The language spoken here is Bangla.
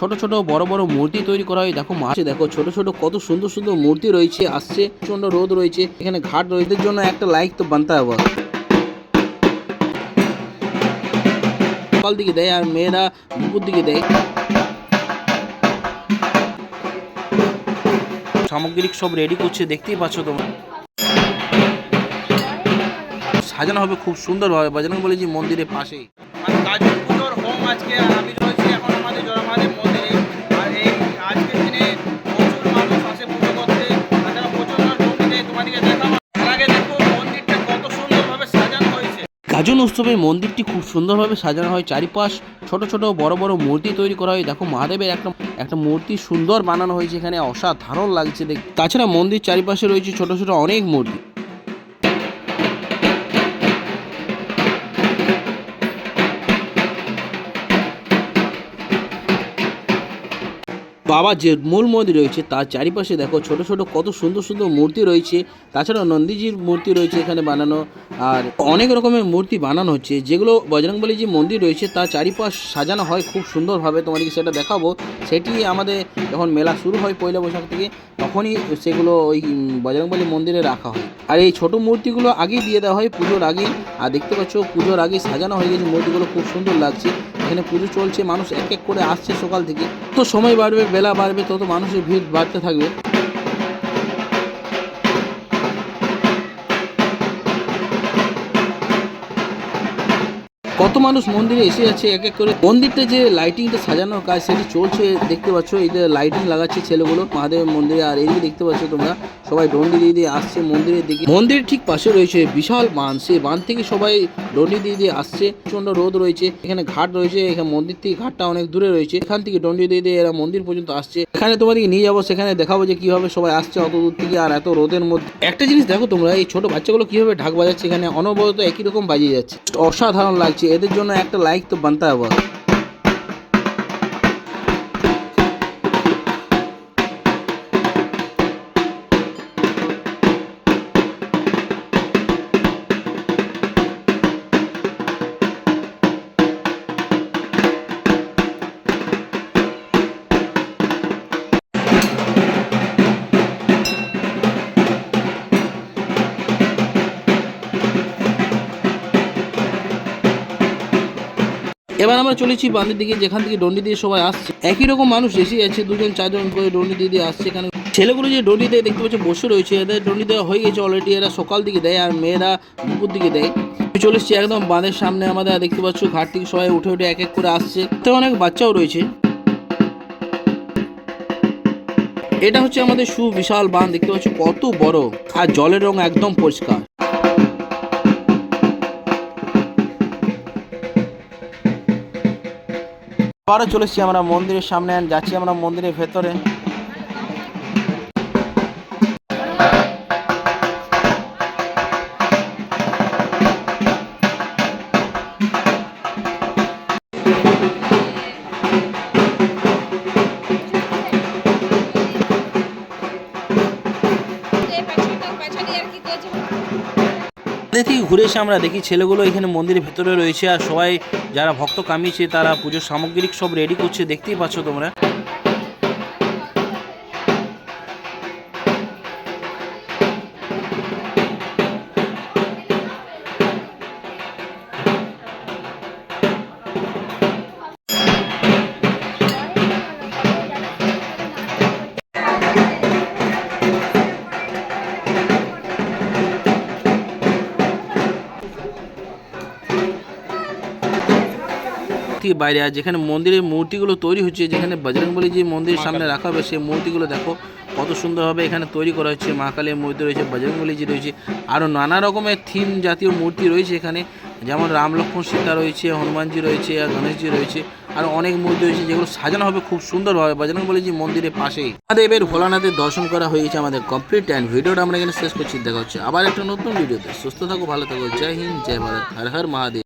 ছোট ছোট বড় বড় মূর্তি তৈরি করা হয়। দেখো মাছ দেখো ছোট ছোট কত সুন্দর সুন্দর মূর্তি রয়েছে, আসছে প্রচণ্ড রোদ রয়েছে, এখানে ঘাট রয়েছে। জন্য একটা লাইক তো বানতে হবে। সকাল দিকে দেয় আর মেয়েরা দুপুর দিকে দেয়। সামগ্রিক সব রেডি করছে, দেখতেই পাচ্ছ তোমরা। সাজানো হবে খুব সুন্দরভাবে বাজানো বলেছি মন্দিরের পাশেই। আজকে আমি গাজন উৎসবে মন্দিরটি খুব সুন্দরভাবে সাজানো হয়। চারিপাশ ছোট ছোট বড় বড় মূর্তি তৈরি করা হয়। দেখো মহাদেবের একটা একটা মূর্তি সুন্দর বানানো হয়েছে এখানে। অসাধারণ লাগছে দেখ তাছাড়া মন্দির চারিপাশে রয়েছে ছোট ছোট অনেক মূর্তি। বাবা যে মূল মন্দির রয়েছে, তার চারিপাশে দেখো ছোট ছোট কত সুন্দর সুন্দর মূর্তি রয়েছে। তাছাড়া নন্দীজির মূর্তি রয়েছে এখানে বানানো। আর অনেক রকমের মূর্তি বানানো হচ্ছে। যেগুলো বজরংবলী যে মন্দির রয়েছে, তার চারিপাশ সাজানো হয় খুব সুন্দরভাবে। তোমাদেরকে সেটা দেখাবো। সেটি আমাদের যখন মেলা শুরু হয় পয়লা বৈশাখ থেকে, তখনই সেগুলো ওই বজরংবলী মন্দিরে রাখা হয়। আর এই ছোট মূর্তিগুলো আগেই দিয়ে দেওয়া হয় পুজোর আগে আর দেখতে পাচ্ছ পুজোর আগে সাজানো হয়ে গেছে মূর্তিগুলো, খুব সুন্দর লাগছে। এখানে পুজো চলছে, মানুষ এক এক করে আসছে সকাল থেকে। তো সময় বাড়বে, বেলা বাড়বে, তত মানুষের ভিড় বাড়তে থাকবে। কত মানুষ মন্দিরে এসে যাচ্ছে এক এক করে। মন্দিরটা যে লাইটিংটা সাজানোর কাজ, সেটি চলছে, দেখতে পাচ্ছ, এই যে লাইটিং লাগাচ্ছে ছেলেগুলো মহাদেবের মন্দিরে, আর এদিকে দেখতে পাচ্ছ তোমরা, সবাই ডন্ডি দিয়ে দিয়ে আসছে মন্দিরের দিকে। মন্দিরের ঠিক পাশে রয়েছে বিশাল বাঁধ, সেই বাঁধ থেকে সবাই ডন্ডি দিয়ে দিয়ে আসছে। প্রচণ্ড রোদ রয়েছে, এখানে ঘাট রয়েছে, এখানে মন্দির থেকে ঘাটটা অনেক দূরে রয়েছে। এখান থেকে ডন্ডি দিয়ে দিয়ে এরা মন্দির পর্যন্ত আসছে। এখানে তোমাদেরকে নিয়ে যাব, সেখানে দেখাবো যে কীভাবে সবাই আসছে অত দূর থেকে, আর এত রোদের মধ্যে। একটা জিনিস দেখো তোমরা, এই ছোট বাচ্চাগুলো কীভাবে ঢাক বাজাচ্ছে, এখানে অনবরত একই রকম বাজিয়ে যাচ্ছে। অসাধারণ লাগছে এদের জন্য একটা লাইক তো বানতে হবে। এবার আমরা চলেছি বাঁধের দিকে, যেখান থেকে ডন্ডি দিয়ে সবাই আসছে। একই রকম মানুষ এসে যাচ্ছে দুজন, চারজন করে ডন্ডি দিয়ে দিয়ে আসছে এখানে। ছেলেগুলো যে ডন্ডি দেয়, দেখতে পাচ্ছে বসে রয়েছে, এদের ডন্ডি দেওয়া হয়ে গেছে অলরেডি এরা সকাল দিকে দেয় আর মেয়েরা দুপুর দিকে দেয়। চলে এসেছি একদম বাঁধের সামনে আমাদের দেখতে পাচ্ছ ঘাট থেকে সবাই উঠে উঠে এক এক করে আসছে। তো অনেক বাচ্চাও রয়েছে। এটা হচ্ছে আমাদের সুবিশাল বাঁধ, দেখতে পাচ্ছ কত বড়। আর জলের রং একদম পরিষ্কার। আবারও চলেছি আমরা মন্দিরের সামনে যাচ্ছি আমরা মন্দিরের ভেতরে। এদের থেকে ঘুরে এসে আমরা দেখি ছেলেগুলো এখানে মন্দিরের ভেতরে রয়েছে আর সবাই যারা ভক্ত কামিয়েছে তারা পুজোর সামগ্রিক সব রেডি করছে। দেখতেই পাচ্ছ তোমরা। থেকে বাইরে। আর যেখানে মন্দিরের মূর্তিগুলো তৈরি হচ্ছে যেখানে বজরংবলী যে মন্দিরের সামনে রাখা হবে সেই মূর্তিগুলো দেখো কত সুন্দরভাবে এখানে তৈরি করা হচ্ছে। মা কালীর মূর্তি রয়েছে বজরংবলী যে রয়েছে আরও নানা রকমের থিম জাতীয় মূর্তি রয়েছে এখানে। যেমন রাম লক্ষ্মণ সীতা রয়েছে হনুমানজি রয়েছে আর গণেশজি রয়েছে আর অনেক মূর্তি রয়েছে যেগুলো সাজানো হবে খুব সুন্দরভাবে বজরংবলী যে মন্দিরের পাশেই। আমাদের এবার ভোলানাথের দর্শন করা হয়েছে আমাদের কমপ্লিট অ্যান্ড ভিডিওটা আমরা এখানে শেষ করছি। দেখা হচ্ছে আবার একটা নতুন ভিডিওতে। সুস্থ থাকো ভালো থাকো জয় হিন্দ জয় ভারত হর হর মহাদেব।